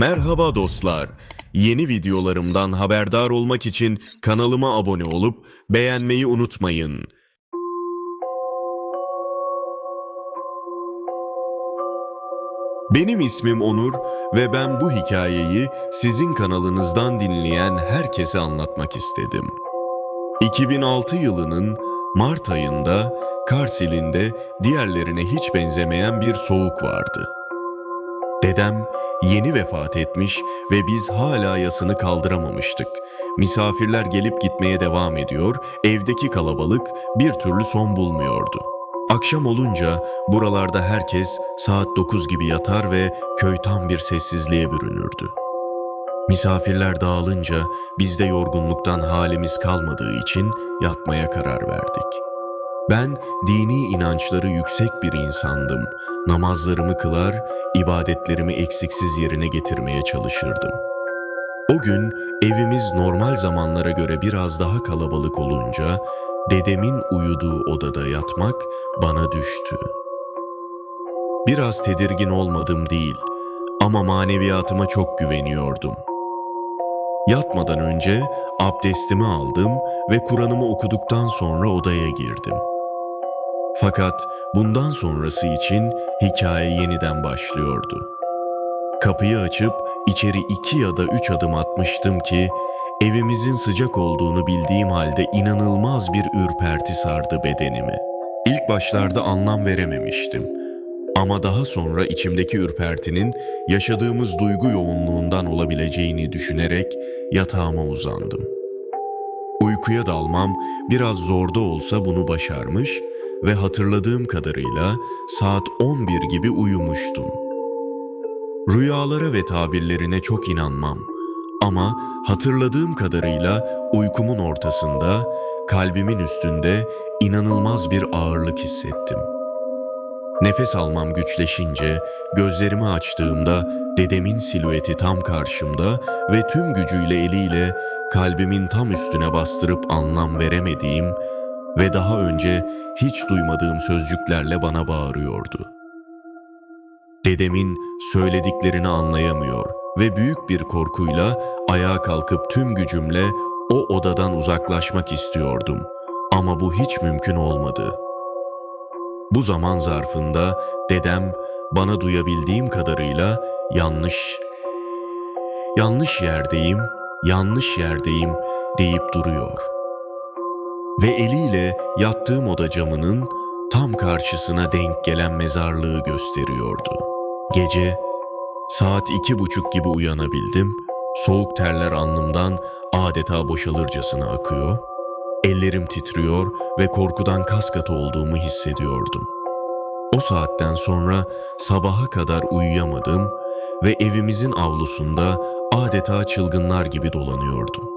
Merhaba dostlar. Yeni videolarımdan haberdar olmak için kanalıma abone olup beğenmeyi unutmayın. Benim ismim Onur ve ben bu hikayeyi sizin kanalınızdan dinleyen herkese anlatmak istedim. 2006 yılının Mart ayında Kars ilinde diğerlerine hiç benzemeyen bir soğuk vardı. Dedem yeni vefat etmiş ve biz hala yasını kaldıramamıştık. Misafirler gelip gitmeye devam ediyor, evdeki kalabalık bir türlü son bulmuyordu. Akşam olunca buralarda herkes saat 9 gibi yatar ve köy tam bir sessizliğe bürünürdü. Misafirler dağılınca biz de yorgunluktan halimiz kalmadığı için yatmaya karar verdik. Ben dini inançları yüksek bir insandım. Namazlarımı kılar, ibadetlerimi eksiksiz yerine getirmeye çalışırdım. O gün evimiz normal zamanlara göre biraz daha kalabalık olunca dedemin uyuduğu odada yatmak bana düştü. Biraz tedirgin olmadım değil ama maneviyatıma çok güveniyordum. Yatmadan önce abdestimi aldım ve Kur'an'ımı okuduktan sonra odaya girdim. Fakat bundan sonrası için hikaye yeniden başlıyordu. Kapıyı açıp içeri iki ya da üç adım atmıştım ki evimizin sıcak olduğunu bildiğim halde inanılmaz bir ürperti sardı bedenimi. İlk başlarda anlam verememiştim. Ama daha sonra içimdeki ürpertinin yaşadığımız duygu yoğunluğundan olabileceğini düşünerek yatağıma uzandım. Uykuya dalmam biraz zor da olsa bunu başarmış ve hatırladığım kadarıyla saat 11 gibi uyumuştum. Rüyalara ve tabirlerine çok inanmam ama hatırladığım kadarıyla uykumun ortasında kalbimin üstünde inanılmaz bir ağırlık hissettim. Nefes almam güçleşince gözlerimi açtığımda dedemin silüeti tam karşımda ve tüm gücüyle eliyle kalbimin tam üstüne bastırıp anlam veremediğim ve daha önce hiç duymadığım sözcüklerle bana bağırıyordu. Dedemin söylediklerini anlayamıyor ve büyük bir korkuyla ayağa kalkıp tüm gücümle o odadan uzaklaşmak istiyordum. Ama bu hiç mümkün olmadı. Bu zaman zarfında dedem bana duyabildiğim kadarıyla yanlış, yanlış yerdeyim, yanlış yerdeyim deyip duruyor. Ve eliyle yattığım oda camının tam karşısına denk gelen mezarlığı gösteriyordu. Gece saat iki buçuk gibi uyanabildim. Soğuk terler alnımdan adeta boşalırcasına akıyor. Ellerim titriyor ve korkudan kas katı olduğumu hissediyordum. O saatten sonra sabaha kadar uyuyamadım ve evimizin avlusunda adeta çılgınlar gibi dolanıyordum.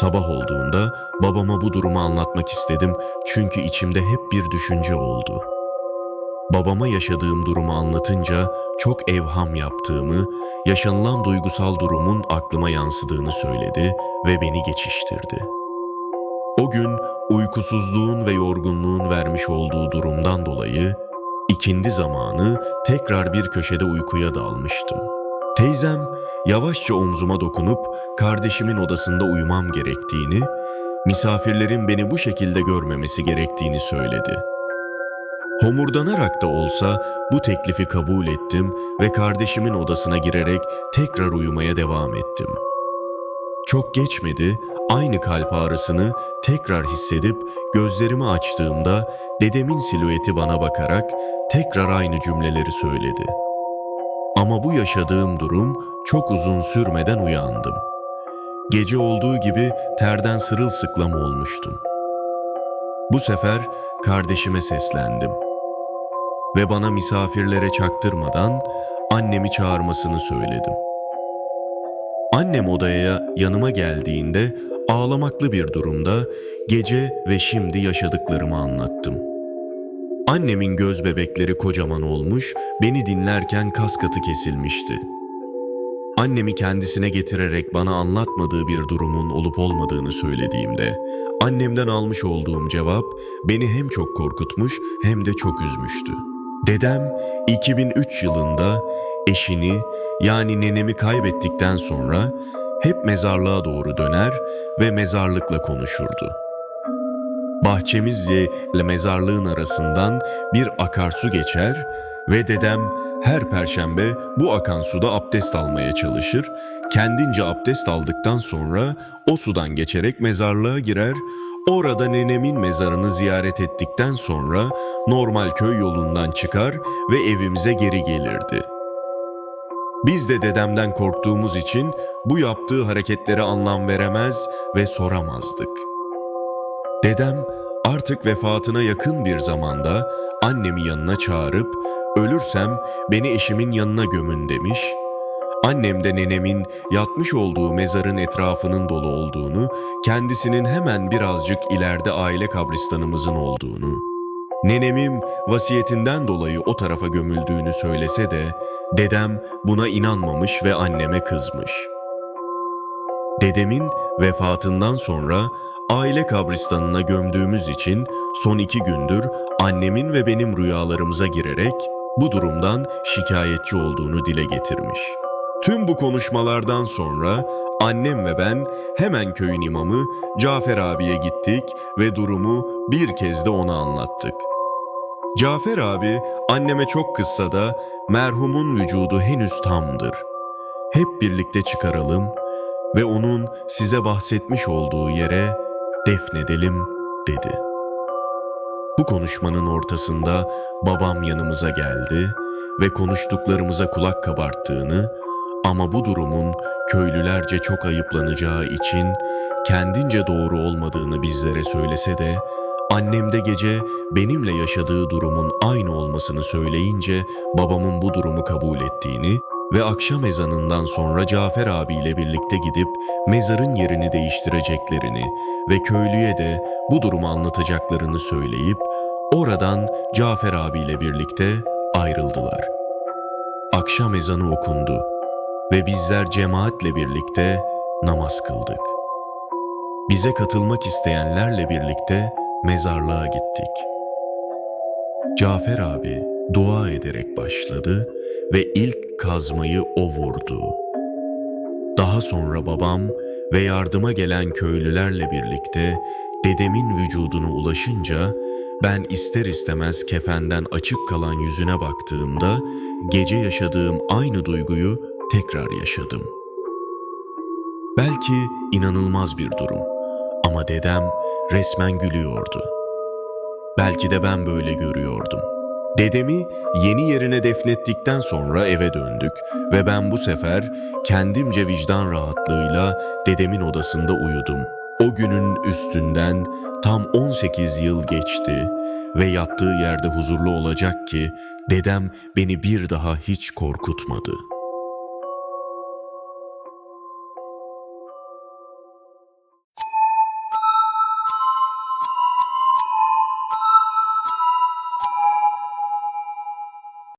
Sabah olduğunda babama bu durumu anlatmak istedim çünkü içimde hep bir düşünce oldu. Babama yaşadığım durumu anlatınca çok evham yaptığımı, yaşanılan duygusal durumun aklıma yansıdığını söyledi ve beni geçiştirdi. O gün uykusuzluğun ve yorgunluğun vermiş olduğu durumdan dolayı ikindi zamanı tekrar bir köşede uykuya dalmıştım. Teyzem yavaşça omzuma dokunup kardeşimin odasında uyumam gerektiğini, misafirlerin beni bu şekilde görmemesi gerektiğini söyledi. Homurdanarak da olsa bu teklifi kabul ettim ve kardeşimin odasına girerek tekrar uyumaya devam ettim. Çok geçmedi, aynı kalp ağrısını tekrar hissedip gözlerimi açtığımda dedemin silüeti bana bakarak tekrar aynı cümleleri söyledi. Ama bu yaşadığım durum çok uzun sürmeden uyandım. Gece olduğu gibi terden sırılsıklam olmuştum. Bu sefer kardeşime seslendim ve bana misafirlere çaktırmadan annemi çağırmasını söyledim. Annem odaya yanıma geldiğinde ağlamaklı bir durumda gece ve şimdi yaşadıklarımı anlattım. Annemin göz bebekleri kocaman olmuş, beni dinlerken kas katı kesilmişti. Annemi kendisine getirerek bana anlatmadığı bir durumun olup olmadığını söylediğimde, annemden almış olduğum cevap beni hem çok korkutmuş hem de çok üzmüştü. Dedem 2003 yılında eşini yani nenemi kaybettikten sonra hep mezarlığa doğru döner ve mezarlıkla konuşurdu. Bahçemizle mezarlığın arasından bir akarsu geçer ve dedem her perşembe bu akan suda abdest almaya çalışır. Kendince abdest aldıktan sonra o sudan geçerek mezarlığa girer. Orada nenemin mezarını ziyaret ettikten sonra normal köy yolundan çıkar ve evimize geri gelirdi. Biz de dedemden korktuğumuz için bu yaptığı hareketlere anlam veremez ve soramazdık. Dedem artık vefatına yakın bir zamanda annemi yanına çağırıp ölürsem beni eşimin yanına gömün demiş. Annem de nenemin yatmış olduğu mezarın etrafının dolu olduğunu, kendisinin hemen birazcık ileride aile kabristanımızın olduğunu, nenemin vasiyetinden dolayı o tarafa gömüldüğünü söylese de dedem buna inanmamış ve anneme kızmış. Dedemin vefatından sonra aile kabristanına gömdüğümüz için son iki gündür annemin ve benim rüyalarımıza girerek bu durumdan şikayetçi olduğunu dile getirmiş. Tüm bu konuşmalardan sonra annem ve ben hemen köyün imamı Cafer abiye gittik ve durumu bir kez de ona anlattık. Cafer abi anneme çok kızsa da merhumun vücudu henüz tamdır. Hep birlikte çıkaralım ve onun size bahsetmiş olduğu yere defnedelim dedi. Bu konuşmanın ortasında babam yanımıza geldi ve konuştuklarımıza kulak kabarttığını ama bu durumun köylülerce çok ayıplanacağı için kendince doğru olmadığını bizlere söylese de annem de gece benimle yaşadığı durumun aynı olmasını söyleyince babamın bu durumu kabul ettiğini ve akşam ezanından sonra Cafer abiyle birlikte gidip mezarın yerini değiştireceklerini ve köylüye de bu durumu anlatacaklarını söyleyip oradan Cafer abiyle birlikte ayrıldılar. Akşam ezanı okundu ve bizler cemaatle birlikte namaz kıldık. Bize katılmak isteyenlerle birlikte mezarlığa gittik. Cafer abi dua ederek başladı ve ilk kazmayı o vurdu. Daha sonra babam ve yardıma gelen köylülerle birlikte dedemin vücuduna ulaşınca ben ister istemez kefenden açık kalan yüzüne baktığımda gece yaşadığım aynı duyguyu tekrar yaşadım. Belki inanılmaz bir durum ama dedem resmen gülüyordu. Belki de ben böyle görüyordum. Dedemi yeni yerine defnettikten sonra eve döndük ve ben bu sefer kendimce vicdan rahatlığıyla dedemin odasında uyudum. O günün üstünden tam 18 yıl geçti ve yattığı yerde huzurlu olacak ki dedem beni bir daha hiç korkutmadı.''